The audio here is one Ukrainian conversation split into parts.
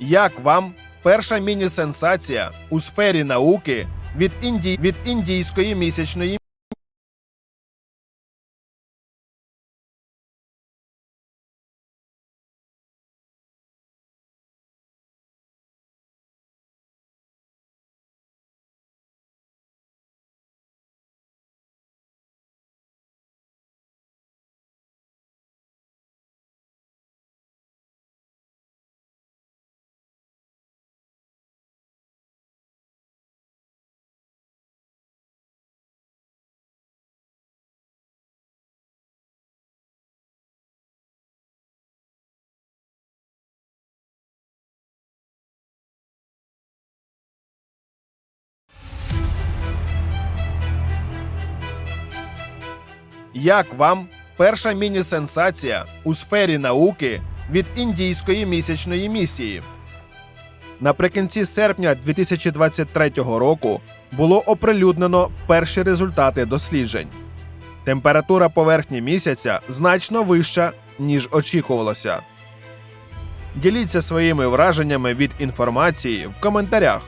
Як вам перша міні-сенсація у сфері науки від, інді... від індійської місячної Як вам перша міні-сенсація у сфері науки від індійської місячної місії? Наприкінці серпня 2023 року було оприлюднено перші результати досліджень. Температура поверхні місяця значно вища, ніж очікувалося. Діліться своїми враженнями від інформації в коментарях.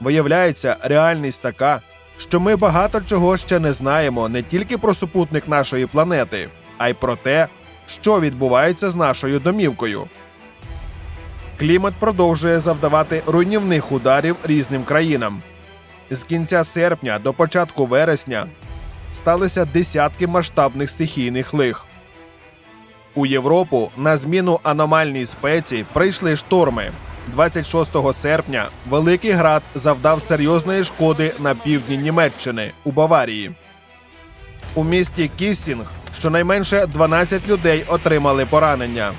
Виявляється, реальність така, що ми багато чого ще не знаємо не тільки про супутник нашої планети, а й про те, що відбувається з нашою домівкою. Клімат продовжує завдавати руйнівних ударів різним країнам. З кінця серпня до початку вересня сталися десятки масштабних стихійних лих. У Європу на зміну аномальній спеці прийшли шторми. 26 серпня Великий град завдав серйозної шкоди на півдні Німеччини у Баварії. У місті Кіссінг щонайменше 12 людей отримали поранення.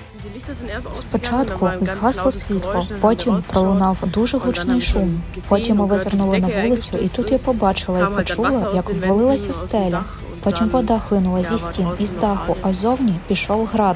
Спочатку згасло світло, потім пролунав дуже гучний шум. Потім ми визирнули на вулицю, і тут я побачила і почула, як обвалилася стеля. Потім вода хлинула зі стін і з даху, а зовні пішов град.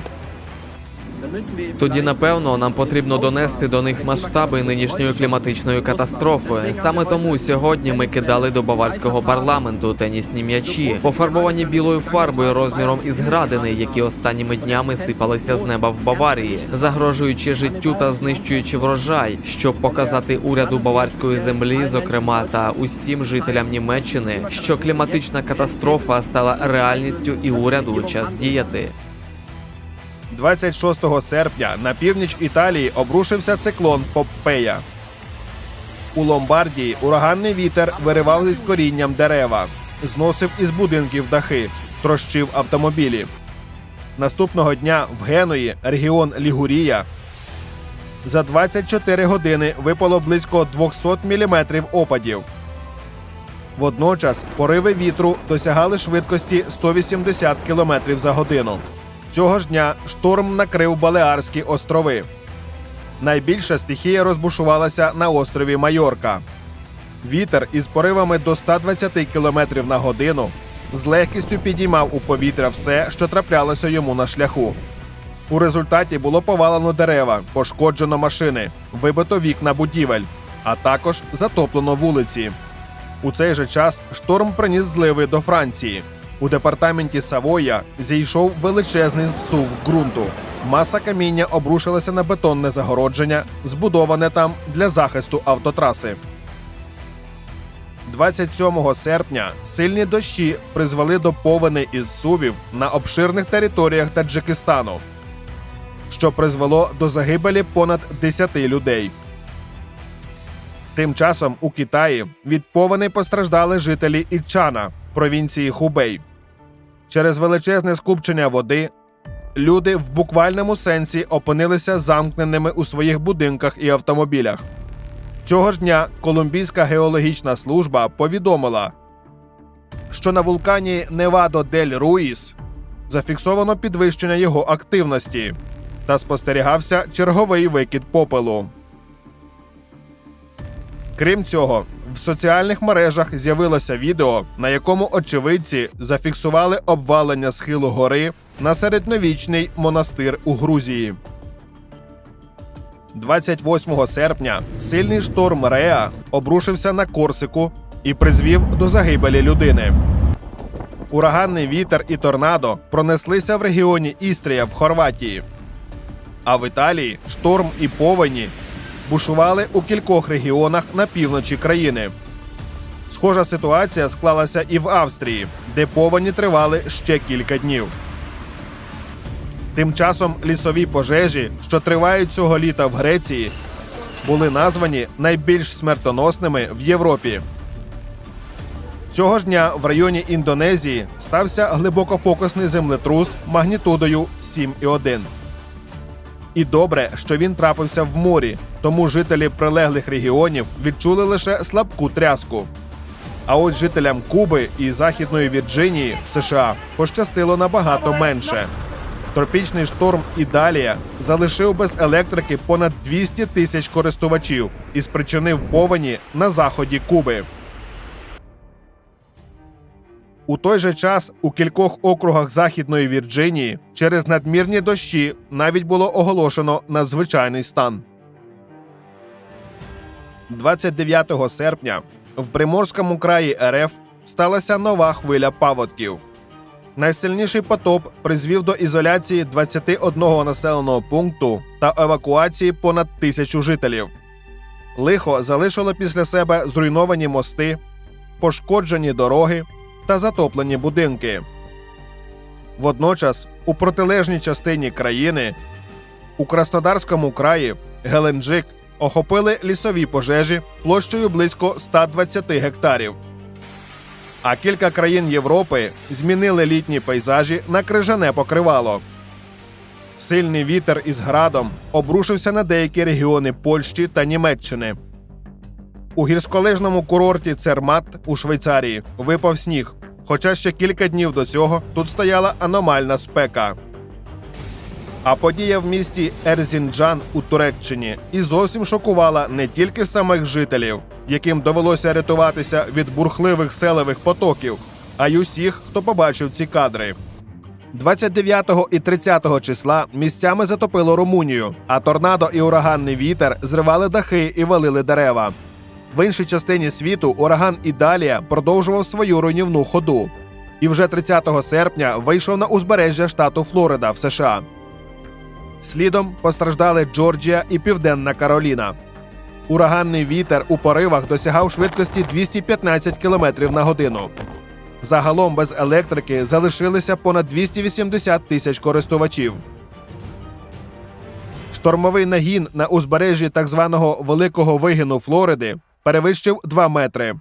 Тоді, напевно, нам потрібно донести до них масштаби нинішньої кліматичної катастрофи. Саме тому сьогодні ми кидали до баварського парламенту тенісні м'ячі, пофарбовані білою фарбою розміром із градини, які останніми днями сипалися з неба в Баварії, загрожуючи життю та знищуючи врожай, щоб показати уряду баварської землі, зокрема та усім жителям Німеччини, що кліматична катастрофа стала реальністю, і уряду час діяти. 26 серпня на північ Італії обрушився циклон Поппея. У Ломбардії ураганний вітер виривав із корінням дерева, зносив із будинків дахи, трощив автомобілі. Наступного дня в Геної, регіон Лігурія, за 24 години випало близько 200 мм опадів. Водночас пориви вітру досягали швидкості 180 км за годину. Цього ж дня шторм накрив Балеарські острови. Найбільша стихія розбушувалася на острові Майорка. Вітер із поривами до 120 км на годину з легкістю підіймав у повітря все, що траплялося йому на шляху. У результаті було повалено дерева, пошкоджено машини, вибито вікна будівель, а також затоплено вулиці. У цей же час шторм приніс зливи до Франції. У департаменті Савоя зійшов величезний зсув ґрунту. Маса каміння обрушилася на бетонне загородження, збудоване там для захисту автотраси. 27 серпня сильні дощі призвели до повені із сувів на обширних територіях Таджикистану, що призвело до загибелі понад 10 людей. Тим часом у Китаї від повені постраждали жителі Ічана, провінції Хубей. Через величезне скупчення води люди в буквальному сенсі опинилися замкненими у своїх будинках і автомобілях. Цього ж дня Колумбійська геологічна служба повідомила, що на вулкані Невадо дель Руїс зафіксовано підвищення його активності та спостерігався черговий викид попелу. Крім цього, в соціальних мережах з'явилося відео, на якому очевидці зафіксували обвалення схилу гори на середньовічний монастир у Грузії. 28 серпня сильний шторм Реа обрушився на Корсику і призвів до загибелі людини. Ураганний вітер і торнадо пронеслися в регіоні Істрія в Хорватії. А в Італії шторм і повені бушували у кількох регіонах на півночі країни. Схожа ситуація склалася і в Австрії, де повені тривали ще кілька днів. Тим часом лісові пожежі, що тривають цього літа в Греції, були названі найбільш смертоносними в Європі. Цього ж дня в районі Індонезії стався глибокофокусний землетрус магнітудою 7,1. І добре, що він трапився в морі, тому жителі прилеглих регіонів відчули лише слабку тряску. А от жителям Куби і Західної Вірджинії США пощастило набагато менше. Тропічний шторм Ідалія залишив без електрики понад 200 тисяч користувачів і спричинив повені на заході Куби. У той же час у кількох округах Західної Вірджинії через надмірні дощі навіть було оголошено надзвичайний стан. 29 серпня в Приморському краї РФ сталася нова хвиля паводків. Найсильніший потоп призвів до ізоляції 21 населеного пункту та евакуації понад тисячу жителів. Лихо залишило після себе зруйновані мости, пошкоджені дороги та затоплені будинки. Водночас, у протилежній частині країни, у Краснодарському краї Геленджик охопили лісові пожежі площею близько 120 гектарів. А кілька країн Європи змінили літні пейзажі на крижане покривало. Сильний вітер із градом обрушився на деякі регіони Польщі та Німеччини. У гірськолижному курорті Цермат у Швейцарії випав сніг. Хоча ще кілька днів до цього тут стояла аномальна спека. А подія в місті Ерзінджан у Туреччині і зовсім шокувала не тільки самих жителів, яким довелося рятуватися від бурхливих селевих потоків, а й усіх, хто побачив ці кадри. 29 і 30 числа місцями затопило Румунію, а торнадо і ураганний вітер зривали дахи і валили дерева. В іншій частині світу ураган Ідалія продовжував свою руйнівну ходу. І вже 30 серпня вийшов на узбережжя штату Флорида в США. Слідом постраждали Джорджія і Південна Кароліна. Ураганний вітер у поривах досягав швидкості 215 км на годину. Загалом без електрики залишилися понад 280 тисяч користувачів. Штормовий нагін на узбережжі так званого Великого Вигину Флориди перевищив 2 метри.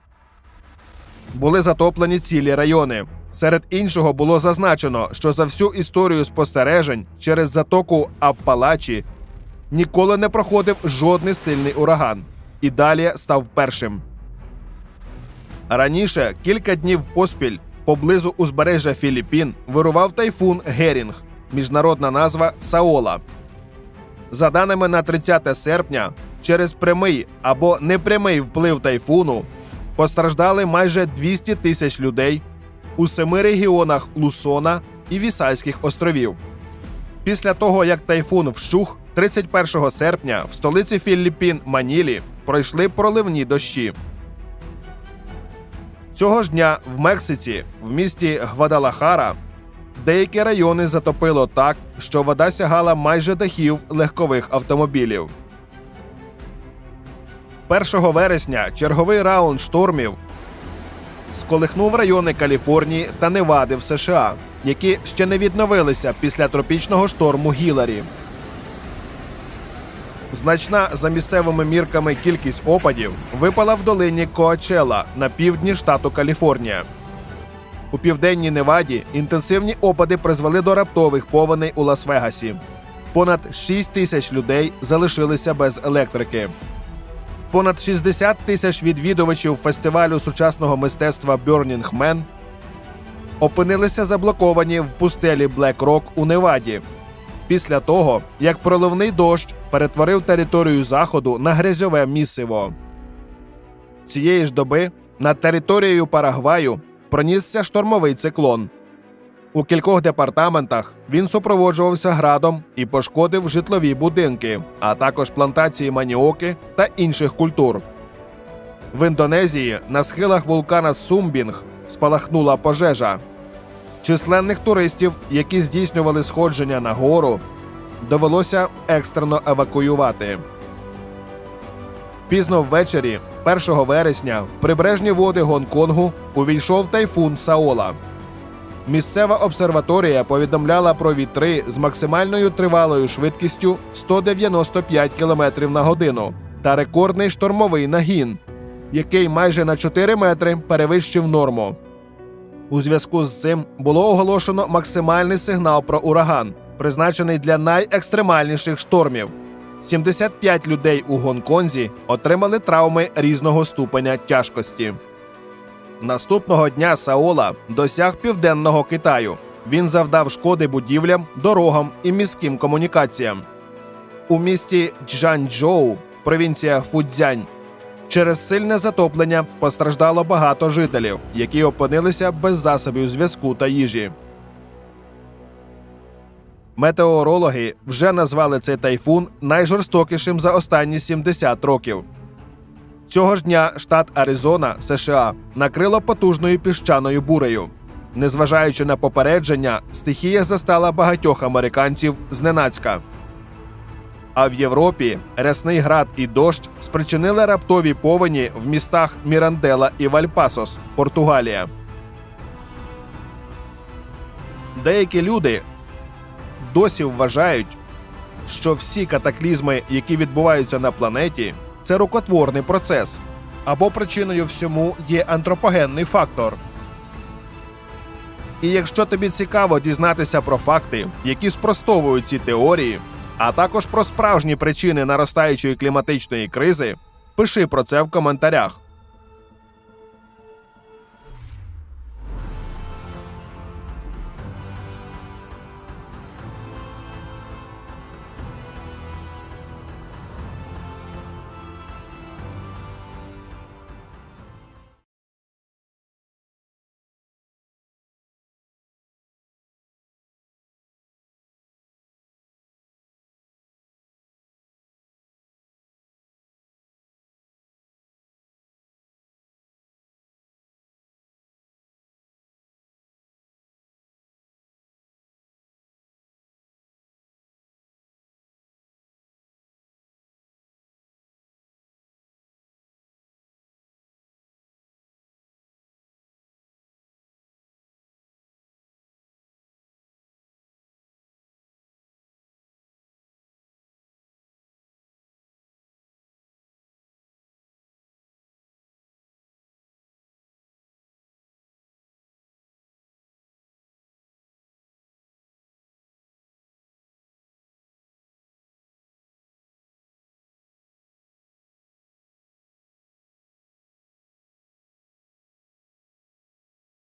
Були затоплені цілі райони. Серед іншого було зазначено, що за всю історію спостережень через затоку Аппалачі ніколи не проходив жодний сильний ураган. І далі став першим. Раніше кілька днів поспіль поблизу узбережжя Філіппін вирував тайфун Герінг, міжнародна назва Саола. За даними на 30 серпня, через прямий або непрямий вплив тайфуну постраждали майже 200 тисяч людей у семи регіонах Лусона і Вісайських островів. Після того, як тайфун вщух, 31 серпня в столиці Філіппін Манілі пройшли проливні дощі. Цього ж дня в Мексиці, в місті Гвадалахара, деякі райони затопило так, що вода сягала майже дахів легкових автомобілів. 1 вересня черговий раунд штормів сколихнув райони Каліфорнії та Невади в США, які ще не відновилися після тропічного шторму Гіларі. Значна за місцевими мірками кількість опадів випала в долині Коачела на півдні штату Каліфорнія. У південній Неваді інтенсивні опади призвели до раптових повеней у Лас-Вегасі. Понад 6 тисяч людей залишилися без електрики. Понад 60 тисяч відвідувачів фестивалю сучасного мистецтва Burning Man опинилися заблоковані в пустелі Блек Рок у Неваді після того, як проливний дощ перетворив територію заходу на грязьове місиво. Цієї ж доби над територією Парагваю пронісся штормовий циклон. У кількох департаментах він супроводжувався градом і пошкодив житлові будинки, а також плантації маніоки та інших культур. В Індонезії на схилах вулкана Сумбінг спалахнула пожежа. Численних туристів, які здійснювали сходження на гору, довелося екстрено евакуювати. Пізно ввечері, 1 вересня, в прибережні води Гонконгу увійшов тайфун Саола. Місцева обсерваторія повідомляла про вітри з максимальною тривалою швидкістю 195 км на годину та рекордний штормовий нагін, який майже на 4 метри перевищив норму. У зв'язку з цим було оголошено максимальний сигнал про ураган, призначений для найекстремальніших штормів. 75 людей у Гонконзі отримали травми різного ступеня тяжкості. Наступного дня Саола досяг південного Китаю. Він завдав шкоди будівлям, дорогам і міським комунікаціям. У місті Чжанчжоу, провінція Фудзянь, через сильне затоплення постраждало багато жителів, які опинилися без засобів зв'язку та їжі. Метеорологи вже назвали цей тайфун найжорстокішим за останні 70 років. Цього ж дня штат Аризона, США, накрило потужною піщаною бурею. Незважаючи на попередження, стихія застала багатьох американців зненацька. А в Європі рясний град і дощ спричинили раптові повені в містах Мірандела і Вальпасос, Португалія. Деякі люди досі вважають, що всі катаклізми, які відбуваються на планеті, це рукотворний процес, або причиною всьому є антропогенний фактор. І якщо тобі цікаво дізнатися про факти, які спростовують ці теорії, а також про справжні причини наростаючої кліматичної кризи, пиши про це в коментарях.